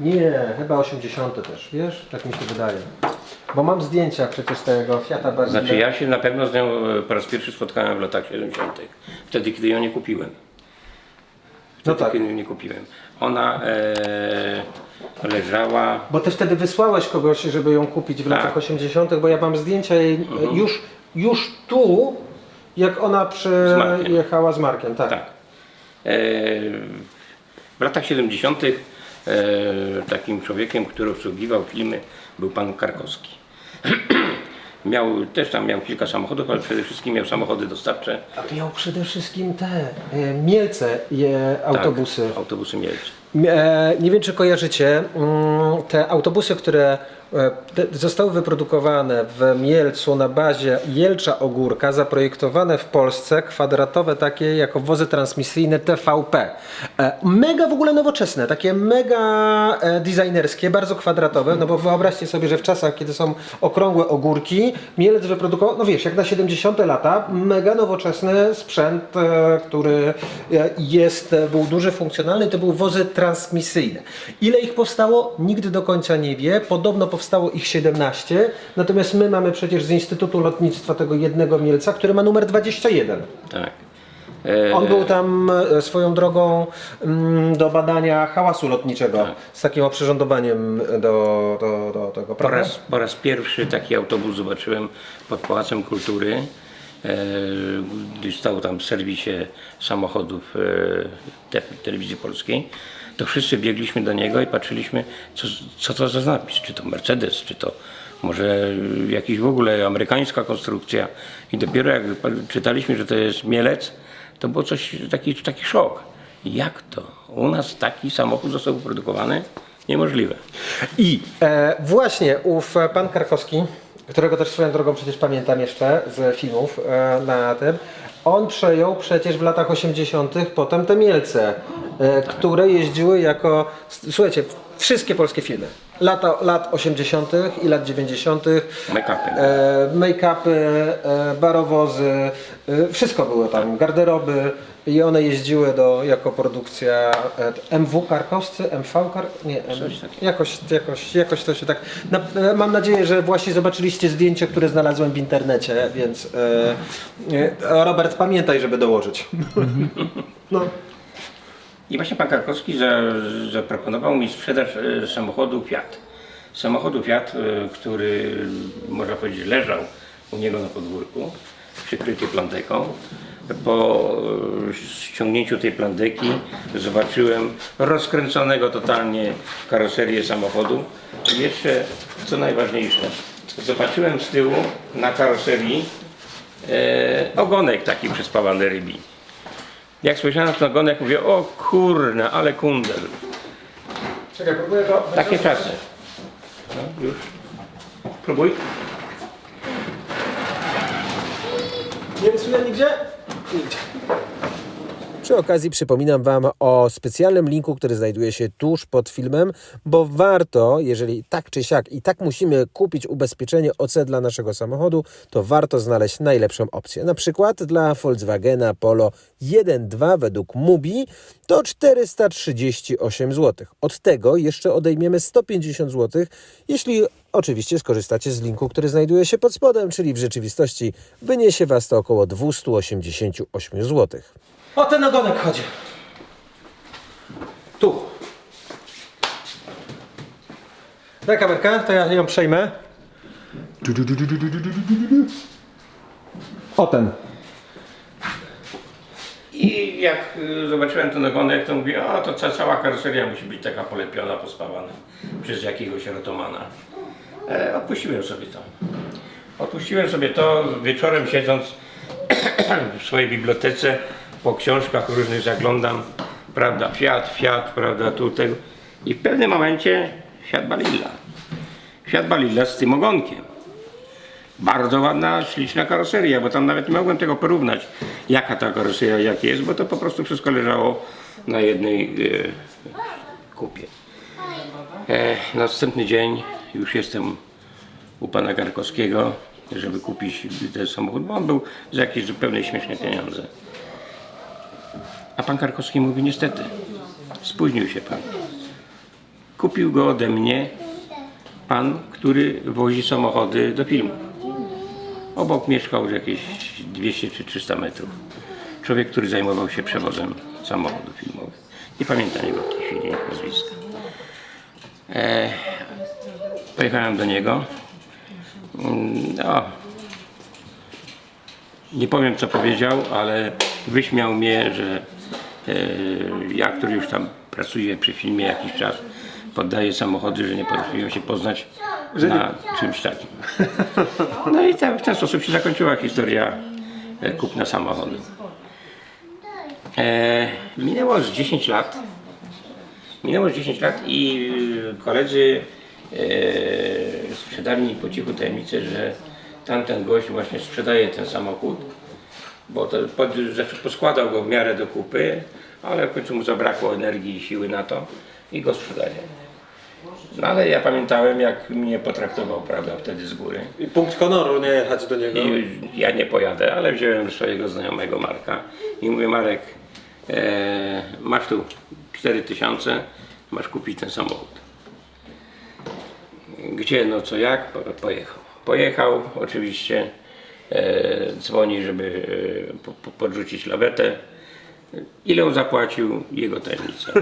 Nie, chyba 80 też, wiesz? Tak mi się wydaje. Bo mam zdjęcia przecież tego Fiata Barzila. Znaczy ja się na pewno z nią e, po raz pierwszy spotkałem w latach 70. Wtedy, kiedy ją nie kupiłem. No Wtedy, tak. kiedy ją nie kupiłem. Ona e, leżała Bo ty wtedy wysłałeś kogoś, żeby ją kupić w Tak. latach 80., bo ja mam zdjęcia jej e, już, już tu, jak ona Markiem. przyjechała z Markiem, tak. Tak. E, w latach 70. E, takim człowiekiem, który obsługiwał filmy, był pan Karkowski. miał, też tam miał kilka samochodów, ale przede wszystkim miał samochody dostawcze. A miał przede wszystkim te e, Mielce, je, autobusy. Tak, autobusy Mielce. E, nie wiem, czy kojarzycie mm, te autobusy, które zostały wyprodukowane w Mielcu na bazie Jelcza Ogórka, zaprojektowane w Polsce, kwadratowe takie jako wozy transmisyjne TVP. E, Mega w ogóle nowoczesne, takie mega e, designerskie, bardzo kwadratowe, no bo wyobraźcie sobie, że w czasach, kiedy są okrągłe ogórki, Mielec wyprodukował, no wiesz, jak na 70 lata, mega nowoczesny sprzęt, e, który e, jest, e, był duży, funkcjonalny, to były wozy transmisyjne. Ile ich powstało? Nikt do końca nie wie. Podobno powstało ich 17, natomiast my mamy przecież z Instytutu Lotnictwa tego jednego Mielca, który ma numer 21. Tak. E, On był tam e, swoją drogą mm, do badania hałasu lotniczego z takim oprzyrządowaniem do, do, do tego, Po prawda? raz, po raz pierwszy taki autobus zobaczyłem pod Pałacem Kultury, e, gdyż stał tam w serwisie samochodów e, te, telewizji polskiej. To wszyscy biegliśmy do niego i patrzyliśmy, co, co to za napis, czy to Mercedes, czy to może jakiś w ogóle amerykańska konstrukcja. I dopiero jak czytaliśmy, że to jest Mielec, to było coś, taki, taki szok. Jak to? U nas taki samochód został wyprodukowany? Niemożliwe. I e, właśnie ów e, pan Karkowski, którego też swoją drogą przecież pamiętam jeszcze z filmów e, na tym, on przejął przecież w latach 80. potem te Mielce, które jeździły jako, słuchajcie, wszystkie polskie filmy. Lata, lat 80. i lat 90. Make-upy. E, make-upy, e, barowozy, e, wszystko było tam, garderoby i one jeździły do, jako produkcja e, MW Karkowscy, MV Kar... nie, M, jakoś, jakoś, jakoś to się tak... Na, e, mam nadzieję, że właśnie zobaczyliście zdjęcie, które znalazłem w internecie, więc e, e, Robert pamiętaj, żeby dołożyć. no. I właśnie pan Karkowski za, zaproponował mi sprzedaż e, samochodu Fiat. Samochodu Fiat, e, który można powiedzieć leżał u niego na podwórku, przykryty plandeką. Po e, ściągnięciu tej plandeki zobaczyłem rozkręconego totalnie karoserię samochodu. I jeszcze, co najważniejsze, zobaczyłem z tyłu na karoserii e, ogonek taki przyspawany rybi. Jak spojrzałem na ten ogonek, mówię, o kurna, ale kundel. Czekaj, próbuję go... Takie czasy. No, już. Próbuj. Nie rysuje nigdzie? Przy okazji przypominam Wam o specjalnym linku, który znajduje się tuż pod filmem, bo warto, jeżeli tak czy siak i tak musimy kupić ubezpieczenie OC dla naszego samochodu, to warto znaleźć najlepszą opcję. Na przykład dla Volkswagena Polo 1.2 według MUBI to 438 zł. Od tego jeszcze odejmiemy 150 zł, jeśli oczywiście skorzystacie z linku, który znajduje się pod spodem, czyli w rzeczywistości wyniesie Was to około 288 zł. O ten ogonek chodzi. Tu. Daj kamerkę, to ja ją przejmę. O ten. I jak y, zobaczyłem ten ogonek, to mówię, o to ca, cała karoseria musi być taka polepiona, pospawana przez jakiegoś rotomana. E, odpuściłem sobie to. Odpuściłem sobie to wieczorem siedząc w swojej bibliotece, po książkach różnych zaglądam, prawda, Fiat, Fiat, prawda, tutaj. I w pewnym momencie Fiat Balilla. Fiat Balilla z tym ogonkiem. Bardzo ładna, śliczna karoseria, bo tam nawet nie mogłem tego porównać, jaka ta karoseria, jak jest, bo to po prostu wszystko leżało na jednej e, kupie. E, następny dzień już jestem u pana Garkowskiego, żeby kupić ten samochód, bo on był za jakieś zupełnie śmieszne pieniądze. A pan Karkowski mówi, niestety, spóźnił się pan. kupił go ode mnie pan, który wozi samochody do filmu. Obok mieszkał jakieś 200 czy 300 metrów. Człowiek, który zajmował się przewozem samochodów filmowych. Nie pamiętam jego w tej chwili nazwiska. E, pojechałem do niego. No, nie powiem co powiedział, ale wyśmiał mnie, że ja, który już tam pracuję przy filmie jakiś czas, poddaję samochody, że nie potrafiłem się poznać na czymś takim. No i tak, w ten sposób się zakończyła historia e, kupna samochodu. E, minęło z 10 lat. Minęło z 10 lat i e, koledzy e, sprzedali mi po cichu tajemnicę, że tamten gość właśnie sprzedaje ten samochód, bo to pod, znaczy poskładał go w miarę do kupy, ale w końcu mu zabrakło energii i siły na to i go sprzedaje. No ale ja pamiętałem, jak mnie potraktował, prawda, wtedy z góry. I punkt honoru nie jechać do niego. I ja nie pojadę, ale wziąłem swojego znajomego Marka i mówię Marek, e, masz tu 4000, masz kupić ten samochód. Gdzie, no co jak? Po- Pojechał. Pojechał oczywiście, dzwoni, żeby e, po, po, podrzucić lawetę. Ile on zapłacił? Jego tajemnica.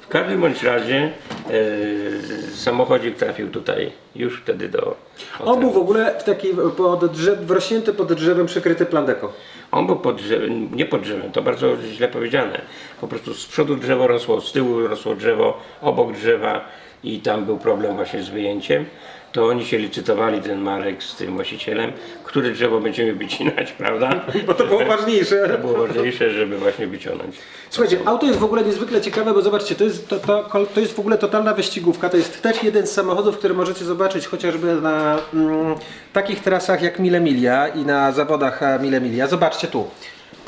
W każdym bądź razie e, samochodzik trafił tutaj już wtedy do On był w ogóle w taki pod drzew, wrośnięty pod drzewem przykryty plandeką. On był pod drzewem, nie pod drzewem, to bardzo źle powiedziane. Po prostu z przodu drzewo rosło, z tyłu rosło drzewo, obok drzewa i tam był problem właśnie z wyjęciem. To oni się licytowali, ten Marek z tym właścicielem, które drzewo będziemy wycinać, prawda? Bo to było ważniejsze. To było ważniejsze, żeby właśnie wyciągnąć. Słuchajcie, auto jest w ogóle niezwykle ciekawe, bo zobaczcie, to jest, to, to, to jest w ogóle totalna wyścigówka. To jest też jeden z samochodów, który możecie zobaczyć chociażby na mm, takich trasach jak Mille Miglia i na zawodach e, Mille Miglia. Zobaczcie tu.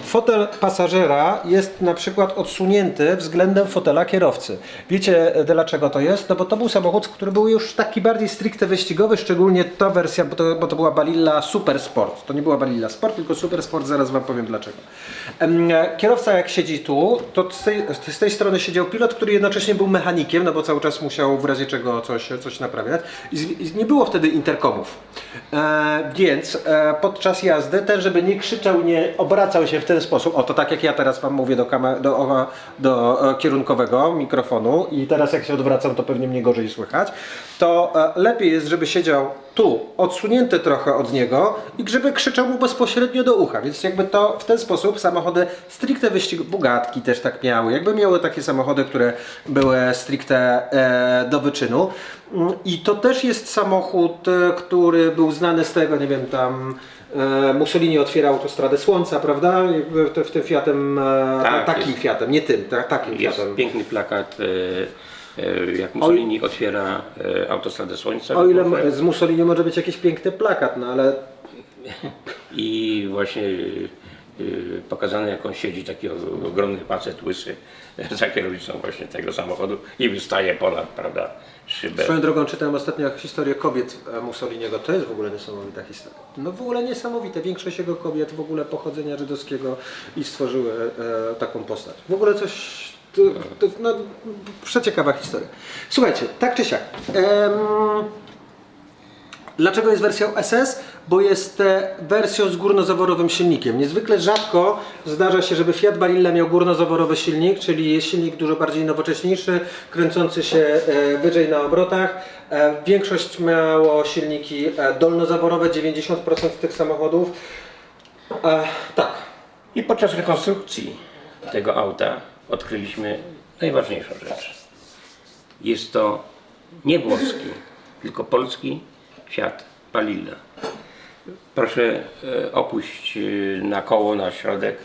Fotel pasażera jest na przykład odsunięty względem fotela kierowcy. Wiecie e, dlaczego to jest? No bo to był samochód, który był już taki bardziej stricte wyścigowy, szczególnie ta wersja, bo to, bo to była Balilla Super Sport. To nie była Balilla Sport, tylko Super Sport, zaraz Wam powiem dlaczego. E, Kierowca jak siedzi tu, to z tej, z tej strony siedział pilot, który jednocześnie był mechanikiem, no bo cały czas musiał w razie czego coś, coś naprawiać. I, z, i nie było wtedy interkomów. E, więc e, podczas jazdy ten, żeby nie krzyczał, nie obracał się w ten sposób, o to tak jak ja teraz Wam mówię do, kamer, do, o, do e, kierunkowego mikrofonu i teraz jak się odwracam, to pewnie mnie gorzej słychać, to e, lepiej jest, żeby siedział tu, odsunięty trochę od niego i żeby krzyczał mu bezpośrednio do ucha, więc jakby to w ten sposób samochody stricte wyścig, Bugatki też tak miały, jakby miały takie samochody, które były stricte e, do wyczynu Mm, i to też jest samochód, e, który był znany z tego, nie wiem, tam e, Mussolini otwierał autostradę Słońca, prawda, w, w tym Fiatem, e, Tak, takim jest. Fiatem, nie tym, tak, takim Jest Fiatem. piękny plakat, jak Mussolini otwiera e, autostradę Słońca. O ile z Mussolini może być jakiś piękny plakat, no ale I właśnie y, pokazane jak on siedzi, taki ogromny facet łysy za kierownicą właśnie tego samochodu i wystaje ponad, prawda, szybę. Swoją drogą czytałem ostatnio historię kobiet e, Mussoliniego. To jest w ogóle niesamowita historia. No w ogóle niesamowite. Większość jego kobiet w ogóle pochodzenia żydowskiego i stworzyły e, taką postać. W ogóle coś... To, to, no, przeciekawa historia. Słuchajcie, tak czy siak. Em, Dlaczego jest wersją SS? Bo jest e, wersją z górnozaworowym silnikiem. Niezwykle rzadko zdarza się, żeby Fiat Balilla miał górnozaworowy silnik, czyli silnik dużo bardziej nowocześniejszy, kręcący się e, wyżej na obrotach. E, Większość miało silniki dolnozaworowe, 90% tych samochodów. E, tak, I podczas rekonstrukcji tego auta odkryliśmy najważniejszą rzecz. Jest to nie włoski, tylko polski Fiat Palilla. Proszę e, opuść e, na koło, na środek.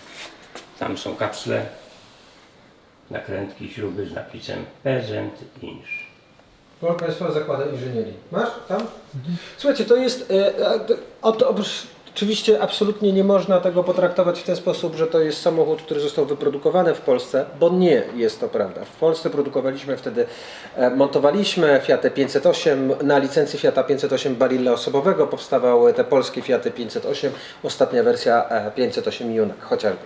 Tam są kapsle, nakrętki, śruby z napisem Peasant Inch. Proszę Państwa, zakłady inżynierii. Masz tam? Słuchajcie, to jest. E, o, to, obrz- oczywiście absolutnie nie można tego potraktować w ten sposób, że to jest samochód, który został wyprodukowany w Polsce, bo nie jest to prawda. W Polsce produkowaliśmy wtedy, e, montowaliśmy Fiatę 508 na licencji Fiata 508 Barilla osobowego. Powstawały te polskie Fiaty 508, ostatnia wersja e, 508 Junak chociażby.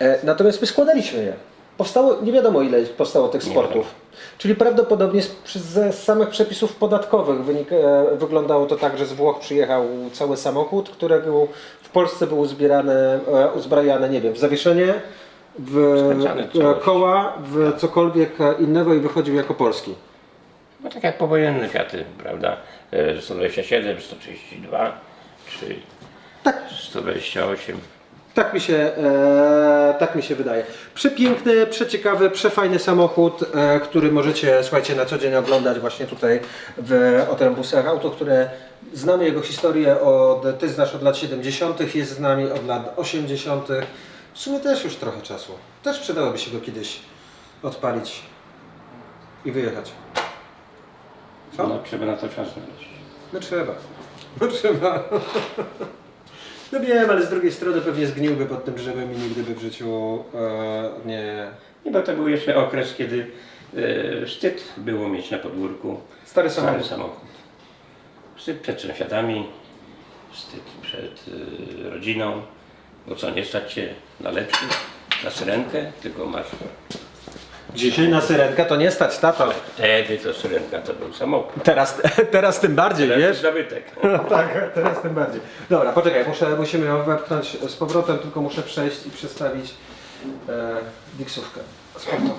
E, natomiast my składaliśmy je. Powstało, nie wiadomo ile powstało tych sportów. Czyli prawdopodobnie z, ze samych przepisów podatkowych wynik, e, wyglądało to tak, że z Włoch przyjechał cały samochód, którego w Polsce był zbierany, e, uzbrajany, nie wiem, w zawieszenie, w Skręcane e, koła, w cokolwiek e, innego i wychodził jako polski. No tak jak powojenne Fiaty, prawda? E, 127, 132 czy Tak. 128. Tak mi się, e, tak mi się wydaje. Przepiękny, przeciekawy, przefajny samochód, e, który możecie, słuchajcie, na co dzień oglądać właśnie tutaj w Otrębusach. Auto, które znamy jego historię od, ty znasz od lat 70., jest z nami od lat 80. W sumie też już trochę czasu. Też przydałoby się go kiedyś odpalić i wyjechać. Co? No trzeba na to czas znaleźć. No trzeba. No trzeba. No wiem, ale z drugiej strony pewnie zgniłby pod tym drzewem i nigdy by w życiu e, nie... Nie, bo to był jeszcze okres, kiedy e, wstyd było mieć na podwórku Stary stary samochód. samochód. Wstyd przed sąsiadami, wstyd przed e, rodziną, bo co, nie stać się na lepszy, na syrenkę, tylko masz... Dzisiaj na syrenkę to nie stać, tato. Wtedy to syrenka to był samochód. Teraz, teraz tym bardziej, Teraz wiesz? zabytek. tak, teraz tym bardziej. Dobra, poczekaj, muszę, musimy ją wepchnąć z powrotem, tylko muszę przejść i przestawić e, diksówkę sportową.